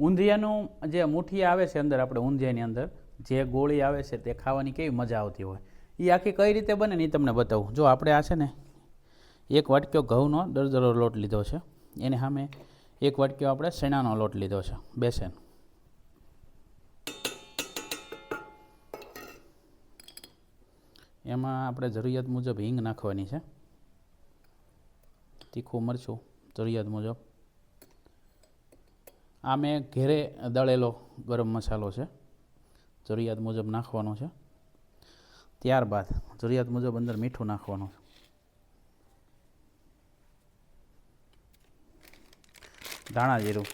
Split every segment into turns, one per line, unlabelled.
ઊંધિયાનું જે મુઠ્ઠી આવે છે અંદર, આપણે ઊંધિયાની અંદર, જે ગોળી આવે છે તે ખાવાની કેવી મજા આવતી હોય. એ આખી કઈ રીતે બને ને એ તમને બતાવું. જો આપણે આ છે ને, એક વાટક્યો ઘઉંનો દરદરો લોટ લીધો છે. એને સામે એક વાટક્યો આપણે શેણાનો લોટ લીધો છે. બેસન. એમાં આપણે જરૂરિયાત મુજબ હિંગ નાખવાની છે. તીખું મરચું, જરૂરિયાત મુજબ. આ મેં ઘેરે દળેલો ગરમ મસાલો છે, જરૂરિયાત મુજબ નાખવાનો છે. ત્યારબાદ જરૂરિયાત મુજબ અંદર મીઠું નાખવાનું છે. ધાણા જીરું.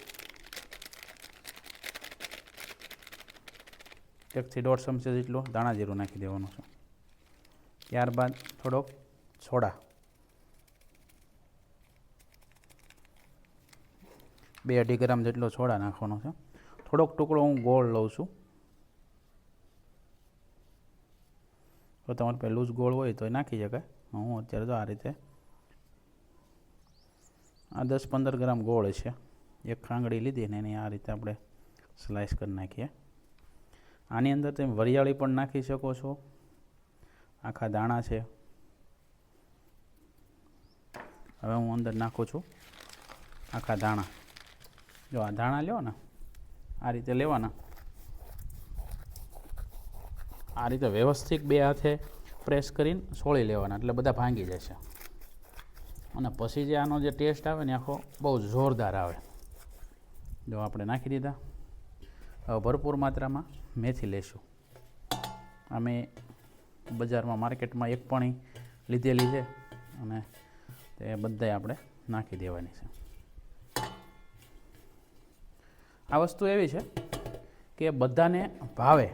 એકથી દોઢ ચમચી જેટલું ધાણા જીરું નાખી દેવાનું છે. ત્યારબાદ થોડોક સોડા. બે અઢી ગ્રામ જેટલો સોડા નાખવાનો છે. થોડોક ટુકડો હું ગોળ લઉં છું. તો તમારે પાસે લૂઝ ગોળ હોય તો એ નાખી શકાય. હું અત્યારે તો આ રીતે આ દસ પંદર ગ્રામ ગોળ છે. એક ખાંગડી લીધી ને એની આ રીતે આપણે સ્લાઇસ કરી નાખીએ. આની અંદર તમે વરિયાળી પણ નાખી શકો છો. આખા દાણા છે. હવે હું અંદર નાખું છું. આખા દાણા. જો આ ધાણા લ્યો આ રીતે લેવાના. આ રીતે વ્યવસ્થિત બે હાથે પ્રેસ કરીને સોળી લેવાના, એટલે બધા ભાંગી જશે. અને પછી જે આનો જે ટેસ્ટ આવે ને આખો બહુ જોરદાર આવે. જો આપણે નાખી દીધા. હવે ભરપૂર માત્રામાં મેથી લેશું. અમે બજારમાં માર્કેટમાં એક પણી લીધેલી છે અને તે બધાય આપણે નાખી દેવાની છે. આ વસ્તુ એવી છે કે બધાને ભાવે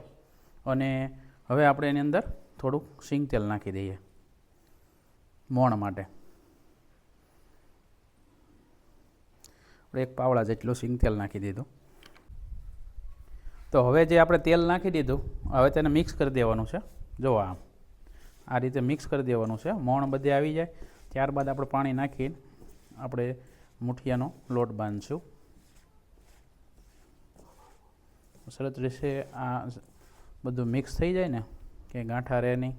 અને હવે આપણે એની અંદર થોડુંક સિંગ તેલ નાખી દઈએ મોણ માટે. આપણે એક પાવડા જેટલું સિંગ તેલ નાખી દીધું. તો હવે જે આપણે તેલ નાખી દીધું, હવે તેને મિક્સ કરી દેવાનું છે. જો આમ આ રીતે મિક્સ કરી દેવાનું છે. મોણ બધે આવી જાય. ત્યારબાદ આપણે પાણી નાખીને આપણે મુઠિયાનો લોટ બાંધશું. સરસ રીતે આ બધું મિક્સ થઈ જાય ને, કે ગાંઠા રહે નહીં.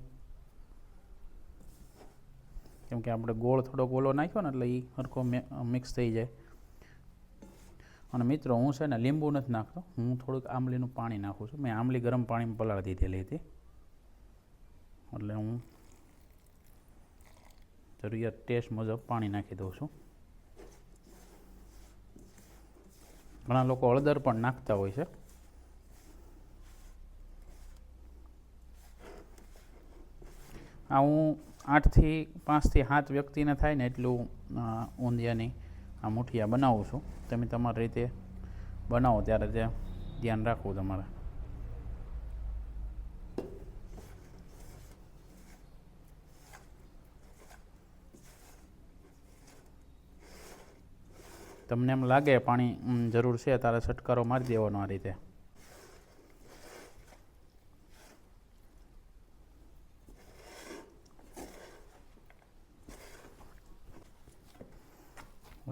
કેમ કે આપણે ગોળ થોડો ગોળો નાખ્યો ને એટલે એ સરખો મિક્સ થઈ જાય. અને મિત્રો, હું છે ને લીંબુ નથી નાખતો. હું થોડુંક આંબલીનું પાણી નાખું છું. મેં આંબલી ગરમ પાણીમાં પલાળી દીધેલી હતી. એટલે હું જરૂરિયાત ટેસ્ટ મુજબ પાણી નાખી દઉં છું. ઘણા લોકો હળદર પણ નાખતા હોય છે. આ હું આઠથી પાંચથી સાત વ્યક્તિને થાય ને એટલું ઊંધિયાની આ મુઠિયા બનાવું છું. તમે તમારી રીતે બનાવો ત્યારે તે ધ્યાન રાખવું તમારે. તમને એમ લાગે પાણી જરૂર છે, તારે છટકારો મારી દેવાનો આ રીતે.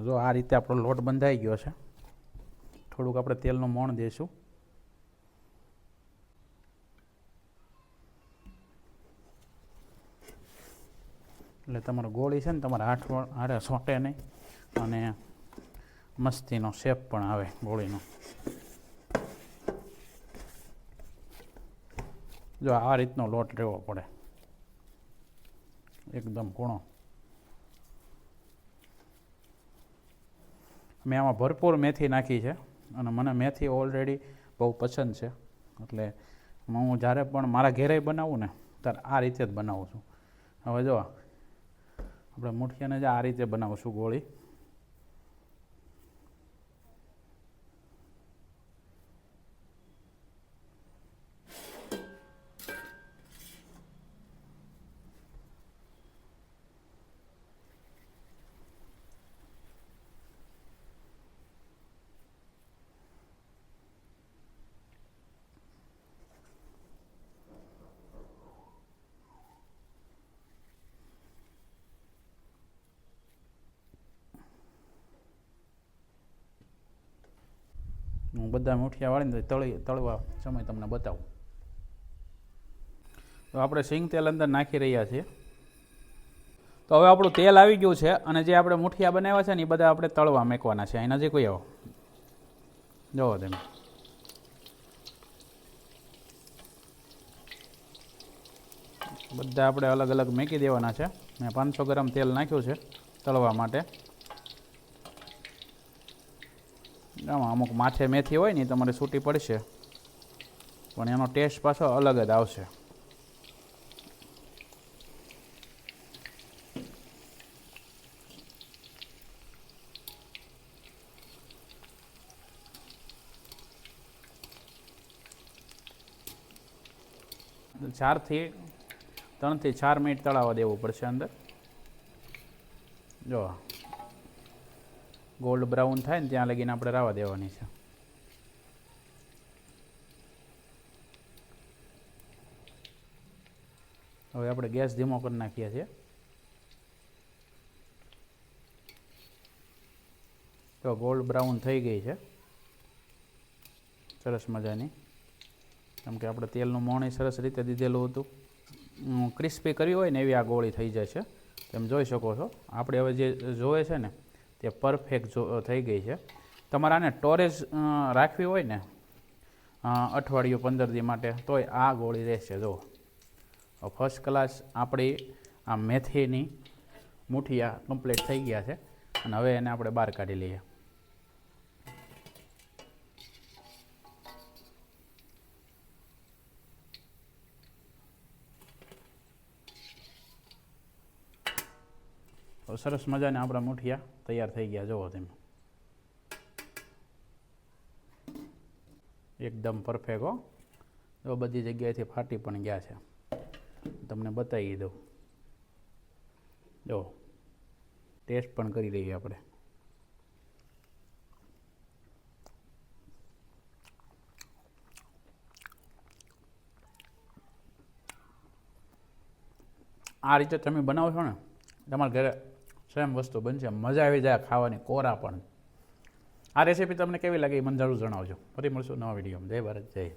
જો આ રીતે આપણો લોટ બંધાઈ ગયો છે. થોડુંક આપણે તેલનું મોણ દઈશું એટલે તમારો ગોળી છે ને તમારે આઠ આડે સોંટે નહીં અને મસ્તીનો શેપ પણ આવે ગોળીનો. જો આ રીતનો લોટ રહેવો પડે. એકદમ કૂણો મેં આમાં ભરપૂર મેથી નાખી છે અને મને મેથી ઓલરેડી બહુ પસંદ છે. એટલે હું જ્યારે પણ મારા ઘેરે બનાવું ને, ત્યારે આ રીતે જ બનાવું છું. હવે જો આપણે મુઠિયાને જ આ રીતે બનાવું છું ગોળી. હું બધા મૂઠિયા વાળીને તળી, તળવા સમય તમને બતાવું. તો આપણે સિંગ તેલ અંદર નાખી રહ્યા છીએ. તો હવે આપણું તેલ આવી ગયું છે અને જે આપણે મુઠિયા બનાવ્યા છે ને એ બધા આપણે તળવા મેકવાના છે. અહીં નજીક આવો. જુઓ તમે. બધા આપણે અલગ અલગ મેકી દેવાના છે. મેં પાંચસો ગ્રામ તેલ નાખ્યું છે તળવા માટે. આમાં અમુક માથે મેથી હોય ને તમારે છૂટી પડશે. પણ એનો ટેસ્ટ પાછો અલગ જ આવશે. ચારથી, ત્રણથી ચાર મિનિટ તળાવવા દેવું પડશે અંદર. જો ગોલ્ડ બ્રાઉન થાય ને ત્યાં લગીને આપણે રાવા દેવાની છે. હવે આપણે ગેસ ધીમો કરી નાખીએ છીએ. તો ગોલ્ડ બ્રાઉન થઈ ગઈ છે. સરસ મજાની. કેમ કે આપણે તેલનું મોણી સરસ રીતે દીધેલું હતું. ક્રિસ્પી કરવી હોય ને એવી આ ગોળી થઈ જાય છે. તમે જોઈ શકો છો. આપણે હવે જે જોવે છે ને તે પરફેક્ટ જો થઈ ગઈ છે. તમારે આને ટોરેજ રાખવી હોય ને અઠવાડિયું પંદર દી માટે, તોય આ ગોળી રહેશે જો ફર્સ્ટ ક્લાસ આપણી આ મેથીની મુઠિયા કમ્પ્લીટ થઈ ગયા છે. અને હવે એને આપણે બહાર કાઢી લઈએ. સરસ મજાને આપણા મુઠિયા તૈયાર થઈ ગયા, જુઓ તમે. એકદમ પરફેક્ટ હો. તો બધી જગ્યાએથી ફાટી પણ ગયા છે. તમને બતાવી દઉં. જો, ટેસ્ટ પણ કરી લઈએ આપણે. આ રીતે તમે બનાવો છો ને, તમારા ઘરે સેમ વસ્તુ બનશે, મજા આવી જાય ખાવાની, કોરા પણ. આ રેસીપી તમને કેવી લાગે એ મને જરૂર જણાવજો. ફરી મળશું નવા વિડીયોમાં. જય ભારત, જય.